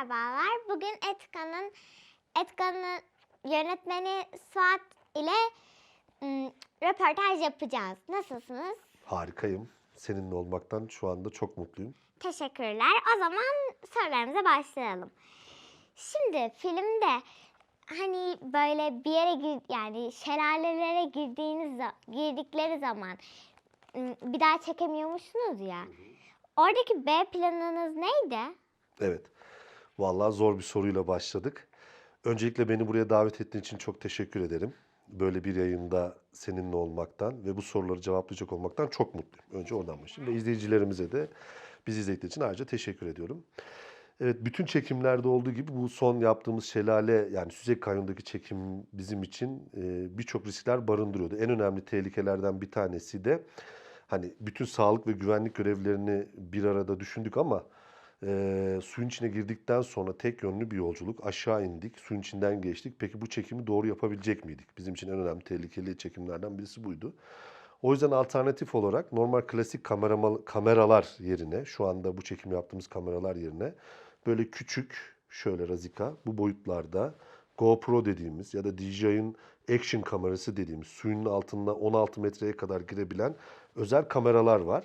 Merhabalar. Bugün Etka'nın Etka'nın yönetmeni Suat ile ım, röportaj yapacağız. Nasılsınız? Harikayım. Seninle olmaktan şu anda çok mutluyum. Teşekkürler. O zaman sorularımıza başlayalım. Şimdi filmde hani böyle bir yere gir, yani şelalelere girdiğiniz girdikleri zaman ım, bir daha çekemiyormuşsunuz ya. Oradaki B planınız neydi? Evet. Vallahi zor bir soruyla başladık. Öncelikle beni buraya davet ettiğin için çok teşekkür ederim. Böyle bir yayında seninle olmaktan ve bu soruları cevaplayacak olmaktan çok mutluyum. Önce oradan başlayayım ve izleyicilerimize de bizi izledikleri için ayrıca teşekkür ediyorum. Evet, bütün çekimlerde olduğu gibi bu son yaptığımız şelale yani Süzek Kanyon'daki çekim bizim için e, birçok riskler barındırıyordu. En önemli tehlikelerden bir tanesi de hani bütün sağlık ve güvenlik görevlerini bir arada düşündük ama e, suyun içine girdikten sonra tek yönlü bir yolculuk. Aşağı indik, suyun içinden geçtik. Peki bu çekimi doğru yapabilecek miydik? Bizim için en önemli tehlikeli çekimlerden birisi buydu. O yüzden alternatif olarak normal klasik kamerama- kameralar yerine, şu anda bu çekim yaptığımız kameralar yerine böyle küçük, şöyle razika bu boyutlarda GoPro dediğimiz ya da DJI'ın action kamerası dediğimiz suyun altında 16 metreye kadar girebilen özel kameralar var.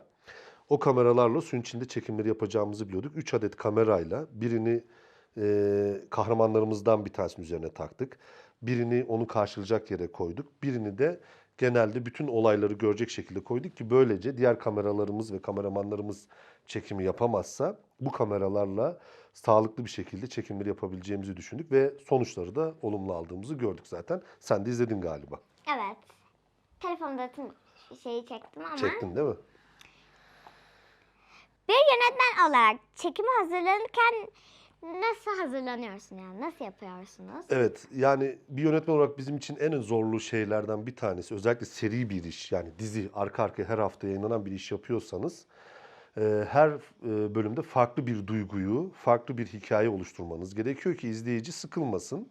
O kameralarla suyun içinde çekimleri yapacağımızı biliyorduk. 3 adet kamerayla birini e, kahramanlarımızdan bir tanesinin üzerine taktık. Birini onu karşılayacak yere koyduk. Birini de genelde bütün olayları görecek şekilde koyduk ki böylece diğer kameralarımız ve kameramanlarımız çekimi yapamazsa bu kameralarla sağlıklı bir şekilde çekimleri yapabileceğimizi düşündük ve sonuçları da olumlu aldığımızı gördük zaten. Sen de izledin galiba. Evet. Telefonda tüm şeyi çektim ama Çektin değil mi? Bir yönetmen olarak çekime hazırlanırken nasıl hazırlanıyorsun yani? Nasıl yapıyorsunuz? Evet yani bir yönetmen olarak bizim için en zorlu şeylerden bir tanesi özellikle seri bir iş yani dizi arka arkaya her hafta yayınlanan bir iş yapıyorsanız e, her e, bölümde farklı bir duyguyu, farklı bir hikaye oluşturmanız gerekiyor ki izleyici sıkılmasın.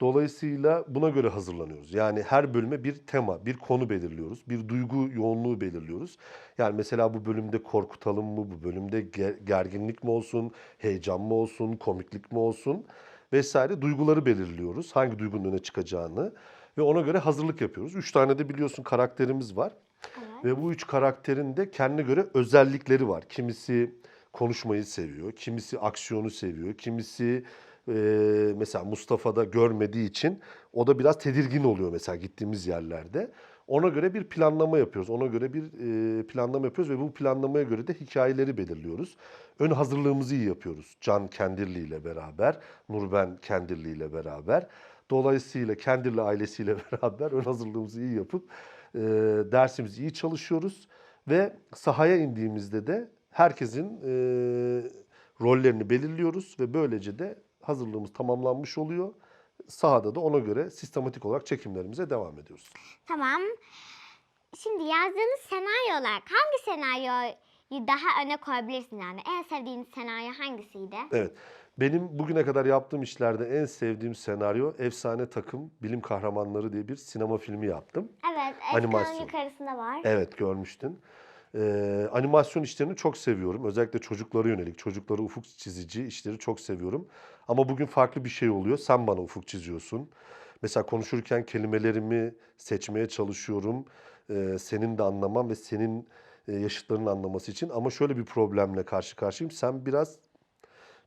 Dolayısıyla buna göre hazırlanıyoruz. Yani her bölüme bir tema, bir konu belirliyoruz. Bir duygu yoğunluğu belirliyoruz. Yani mesela bu bölümde korkutalım mı, bu bölümde ger- gerginlik mi olsun, heyecan mı olsun, komiklik mi olsun vesaire duyguları belirliyoruz. Hangi duygunun öne çıkacağını ve ona göre hazırlık yapıyoruz. Üç tane de biliyorsun karakterimiz var. Evet. Ve bu üç karakterin de kendine göre özellikleri var. Kimisi konuşmayı seviyor, kimisi aksiyonu seviyor, kimisi e, mesela Mustafa'da görmediği için o da biraz tedirgin oluyor mesela gittiğimiz yerlerde. Ona göre bir planlama yapıyoruz. Ona göre bir e, planlama yapıyoruz ve bu planlamaya göre de hikayeleri belirliyoruz. Ön hazırlığımızı iyi yapıyoruz. Can Kendirli ile beraber, Nurben Kendirli ile beraber. Dolayısıyla Kendirli ailesiyle beraber ön hazırlığımızı iyi yapıp e, dersimizi iyi çalışıyoruz ve sahaya indiğimizde de herkesin e, rollerini belirliyoruz ve böylece de hazırlığımız tamamlanmış oluyor. Sahada da ona göre sistematik olarak çekimlerimize devam ediyoruz. Tamam. Şimdi yazdığınız senaryo olarak hangi senaryoyu daha öne koyabilirsin yani? En sevdiğiniz senaryo hangisiydi? Evet. Benim bugüne kadar yaptığım işlerde en sevdiğim senaryo Efsane Takım Bilim Kahramanları diye bir sinema filmi yaptım. Evet, ekranın Animasyon. yukarısında var. Evet görmüştün. Ee, animasyon işlerini çok seviyorum. Özellikle çocuklara yönelik, çocuklara ufuk çizici işleri çok seviyorum. Ama bugün farklı bir şey oluyor. Sen bana ufuk çiziyorsun. Mesela konuşurken kelimelerimi seçmeye çalışıyorum. Ee, senin de anlaman ve senin e, yaşıtlarının anlaması için. Ama şöyle bir problemle karşı karşıyayım. Sen biraz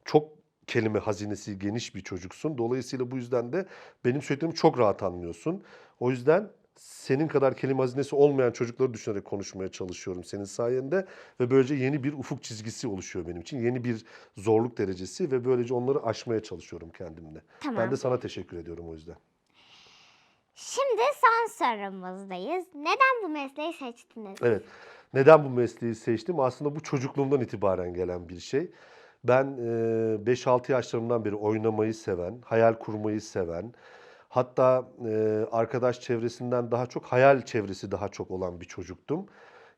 çok kelime hazinesi geniş bir çocuksun. Dolayısıyla bu yüzden de benim söylediklerimi çok rahat anlıyorsun. O yüzden senin kadar kelime hazinesi olmayan çocukları düşünerek konuşmaya çalışıyorum senin sayende ve böylece yeni bir ufuk çizgisi oluşuyor benim için. Yeni bir zorluk derecesi ve böylece onları aşmaya çalışıyorum kendimle. Tamam. Ben de sana teşekkür ediyorum o yüzden. Şimdi son sorumuzdayız. Neden bu mesleği seçtiniz? Evet. Neden bu mesleği seçtim? Aslında bu çocukluğumdan itibaren gelen bir şey. Ben e, 5-6 yaşlarımdan beri oynamayı seven, hayal kurmayı seven, hatta e, arkadaş çevresinden daha çok hayal çevresi daha çok olan bir çocuktum.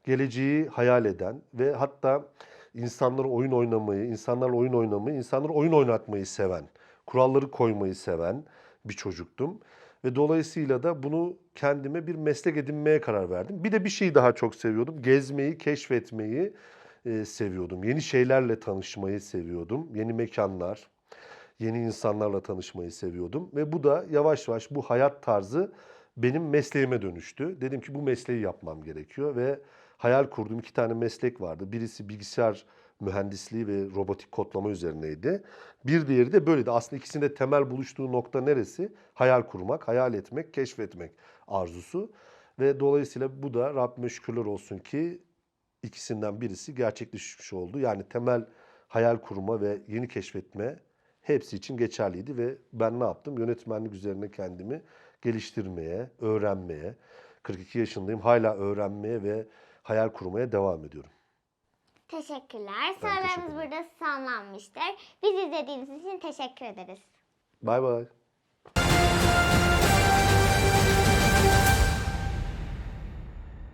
Geleceği hayal eden ve hatta insanlara oyun oynamayı, insanlarla oyun oynamayı, insanlara oyun oynatmayı seven, kuralları koymayı seven bir çocuktum. Ve dolayısıyla da bunu kendime bir meslek edinmeye karar verdim. Bir de bir şeyi daha çok seviyordum. Gezmeyi, keşfetmeyi e, seviyordum. Yeni şeylerle tanışmayı seviyordum. Yeni mekanlar, Yeni insanlarla tanışmayı seviyordum ve bu da yavaş yavaş bu hayat tarzı benim mesleğime dönüştü. Dedim ki bu mesleği yapmam gerekiyor ve hayal kurduğum iki tane meslek vardı. Birisi bilgisayar mühendisliği ve robotik kodlama üzerineydi. Bir diğeri de böyleydi. Aslında ikisinde temel buluştuğu nokta neresi? Hayal kurmak, hayal etmek, keşfetmek arzusu. Ve dolayısıyla bu da Rabbime şükürler olsun ki ikisinden birisi gerçekleşmiş oldu. Yani temel hayal kurma ve yeni keşfetme hepsi için geçerliydi ve ben ne yaptım? Yönetmenlik üzerine kendimi geliştirmeye, öğrenmeye, 42 yaşındayım hala öğrenmeye ve hayal kurmaya devam ediyorum. Teşekkürler. Ben Sorularımız teşekkür ederim. burada sonlanmıştır. Bizi izlediğiniz için teşekkür ederiz. Bay bay.